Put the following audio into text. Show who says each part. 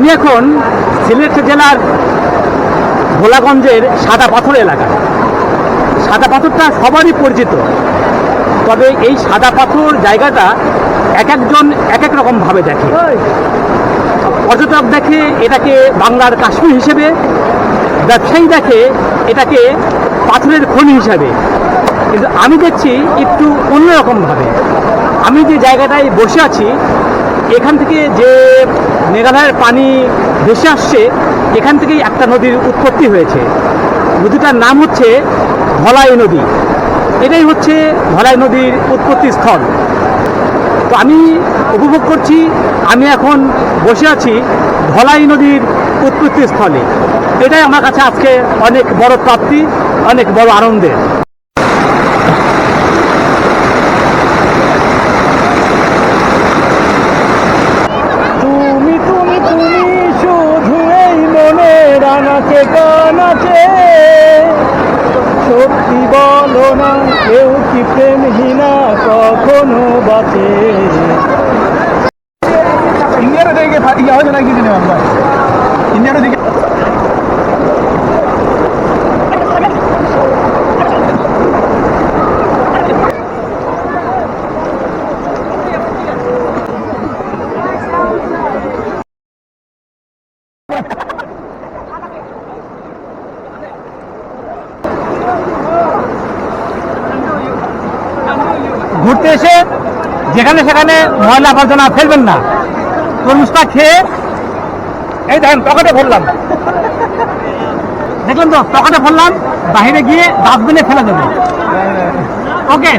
Speaker 1: আমি এখন সিলেট জেলার ভোলাগঞ্জের সাদা পাথর এলাকা। সাদা পাথরটা সবারই পরিচিত। তবে এই সাদা পাথর জায়গাটা এক একজন এক এক রকমভাবে দেখে। পর্যটক দেখে এটাকে বাংলার কাশ্মীর হিসেবে, ব্যবসায়ী দেখে এটাকে পাথরের খনি হিসাবে। কিন্তু আমি দেখছি একটু অন্যরকমভাবে আমি যে জায়গাটায় বসে আছি, এখান থেকে যে মেঘালয়ের পানি ভেসে আসছে, এখান থেকেই একটা নদীর উৎপত্তি হয়েছে। নদীটার নাম হচ্ছে ধলাই নদী। এটাই হচ্ছে ধলাই নদীর উৎপত্তি স্থল। তো আমি উপভোগ করছি, আমি এখন বসে আছি ধলাই নদীর উৎপত্তি স্থলে। এটাই আমার কাছে আজকে অনেক বড় প্রাপ্তি, অনেক বড় আনন্দের। কানাচে সত্যি বলো না, কেউ কি প্রেমহীনা কখনো বাঁচে?
Speaker 2: ইন্ডিয়ারও দেখে ইয়ে হয়েছে নাকি ইন্ডিয়ারও আমরা
Speaker 1: এসে যেখানে সেখানে ময়লা আবর্জনা ফেলবেন না। তরমুজটা খেয়ে এই দেখেন পকেটে ভরলাম। দেখলেন তো? পকেটে ভরলাম বাইরে গিয়ে ডাস্টবিনে ফেলে দেবো। ওকে।